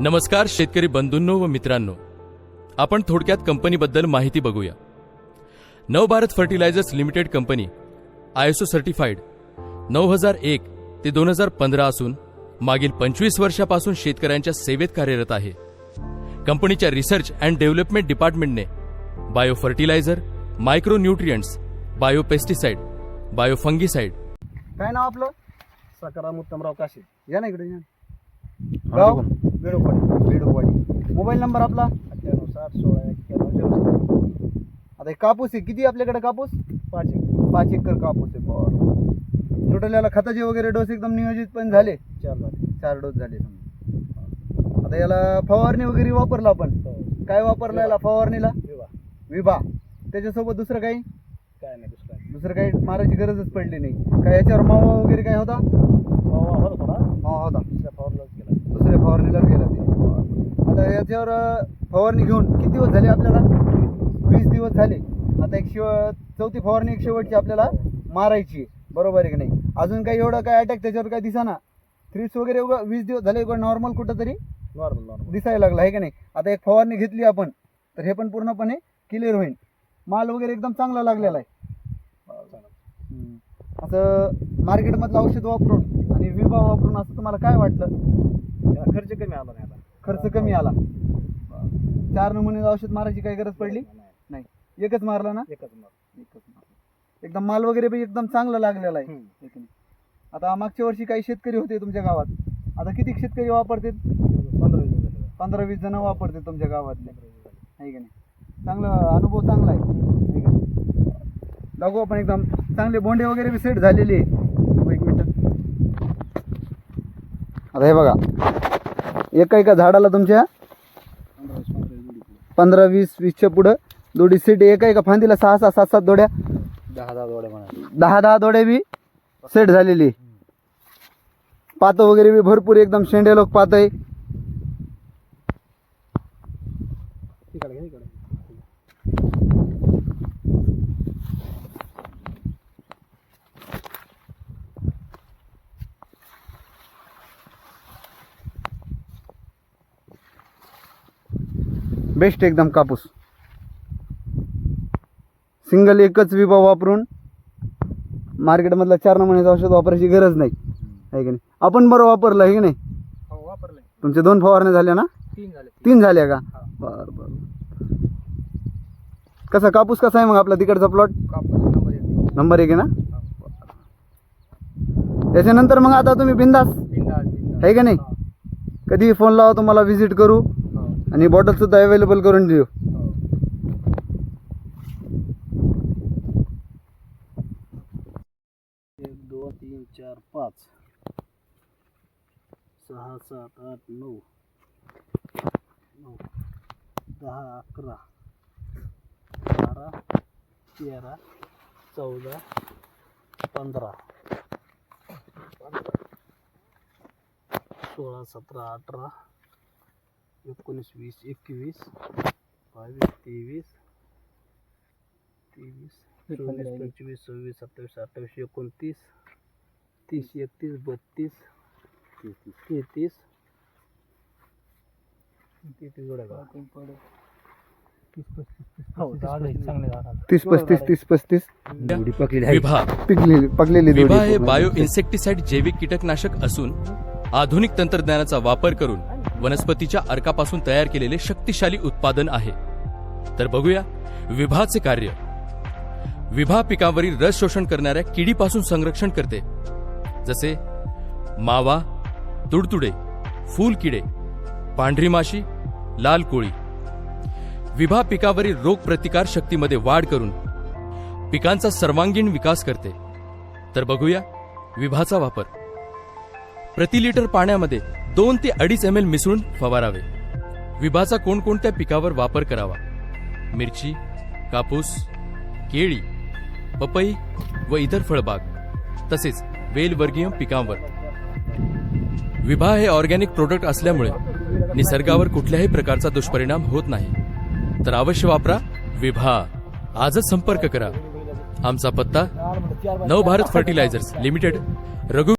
नमस्कार शेतकरी बंधूंनो व मित्रांनो. आपण थोडक्यात कंपनीबद्दल माहिती बघूया. Navbharat fertilizers limited company ISO certified नऊ हजार एक ते दोन हजार पंधरा असून मागील पंचवीस वर्षापासून शेतकऱ्यांच्या सेवेत कार्यरत आहे. कंपनीच्या research and development डिपार्टमेंटने bio fertilizer micro nutrients bio pesticide bio fungicide काय नाव आपलं? सकाराम उत्तमराव काशे. या ना इकडे या बेडोपाडी. बेडोपाडी. मोबाईल नंबर आपला? अठ्ठ्याण्णव साठ सोळा एक्क्याण्णव झिरो आता हे कापूस आहे. किती आपल्याकडे कापूस? पाच एक पाच एकर कापूस आहे. बरं. टोटल याला खताचे वगैरे डोस एकदम नियोजित पण झाले. चार झाले चार डोस झाले समजा. आता याला फवारणी वगैरे वापरला आपण. हो. काय वापरलं याला फवारणीला? विवाह विभा. त्याच्यासोबत दुसरं काही? काय नाही दुसरं दुसरं काही मारायची गरजच पडली नाही. काय याच्यावर मावा वगैरे काय होता? मावा होता मावा होता. दुसऱ्या फवारलाच गेला. दुसऱ्या फवारणीलाच गेला ते. आता याच्यावर फवारणी घेऊन किती दिवस झाले आपल्याला? वीस दिवस झाले. आता एक शेव चौथी फवारणी एक शेवटची आपल्याला मारायची. बरोबर आहे की नाही? अजून काही एवढं काय अटॅक त्याच्यावर काय दिसाना थ्रीस वगैरे उगा वीस दिवस झाले नॉर्मल कुठं तरी नॉर्मल नॉर्मल दिसायला लागला आहे का नाही? आता एक फवारणी घेतली आपण तर हे पण पूर्णपणे क्लिअर होईल. माल वगैरे एकदम चांगला लागलेला आहे. असं मार्केटमधलं औषध वापरून आणि विभा वापरून असं तुम्हाला काय वाटलं? खर्च कमी आला नाही आता. खर्च कमी आला. चार नमुने औषध मारायची काही गरज पडली? नाही, नाही. एकच मारला ना? एकच मार एकच एकदम माल वगैरे बी एकदम चांगला लागलेला आहे. नाही? आता मागच्या वर्षी काही शेतकरी होते तुमच्या गावात. आता किती शेतकरी वापरतात? पंधरा वीस. पंधरा जण वापरतात तुमच्या गावातले. आहे की नाही? चांगला अनुभव चांगला आहे. नाही? दाखवू आपण एकदम चांगले बोंडे वगैरे बी सेट झालेले आहे एक मिनिट. आता हे बघा. एका एका झाडाला तुमच्या? पंधरा वीस वीसच्या पुढं. दोडी सीट एका एका फांदीला सहा सहा सात सात दोड्या दहा दहा जोड्या म्हणा दहा दहा दोड्या बी सेट झालेली. पातं वगैरे बी भरपूर एकदम शेंडे लोक पात आहे. बेस्ट एकदम कापूस. सिंगल एकच विभा वापरून मार्केटमधला चार नमुन्याचं औषध वापरायची गरज नाही. आहे की नाही? आपण बरं वापरलं आहे की नाही? हो तुमचे दोन फवारण्या झाल्या ना? तीन झाले. तीन झाल्या का. बर बर. कसा कापूस कसा आहे मग आपला तिकडचा प्लॉट? नंबर एक. आहे ना? त्याच्यानंतर मग आता तुम्ही बिंदास. आहे का नाही? कधी फोन लावा तुम्हाला व्हिजिट करू. आणि बॉटल सुद्धा अवेलेबल करून देऊ. हो एक दोन तीन चार पाच. सहा सात आठ नऊ. नऊ. दहा अकरा. बारा तेरा चौदा पंधरा. सोळा सतरा अठरा. एकोणीस वीस एकवीस बावीस तेवीस तेवीस चोवीस पंचवीस सव्वीस सत्तावीस अठ्ठावीस एकोणतीस तीस एकतीस बत्तीस तेहतीस तेहतीस तीस पस्तीस तीस पस्तीस पिकलेली पकलेली हे. बायो इन्सेक्टिसाइड जैविक कीटकनाशक असून आधुनिक तंत्रज्ञानाचा वापर करून वनस्पतीच्या अर्कापासून तयार केलेले शक्तिशाली उत्पादन आहे. तर बघूया विभाचे कार्य. विभा पिकावरील रस शोषण करणाऱ्या किडीपासून संरक्षण करते. जसे मावा तुडतुडे फूल किडे पांढरी माशी लाल कोळी विभा पिकावरील रोग प्रतिकार शक्तीमध्ये वाढ करून पिकांचा सर्वांगीण विकास करते. तर बघूया विभाचा वापर. प्रति लिटर पाण्यामध्ये दोन ते अडीच एम एल मिसळून फवारावे. विभाचा कोणकोणत्या पिकावर वापर करावा? मिरची कापूस केळी पपई व इतर फळबाग तसेच वेलवर्गीय पिकांवर. विभा हे ऑर्गॅनिक प्रोडक्ट असल्यामुळे निसर्गावर कुठल्याही प्रकारचा दुष्परिणाम होत नाही. तर अवश्य वापरा विभा. आजच संपर्क करा. आमचा पत्ता नवभारत फर्टिलायझर्स लिमिटेड रघु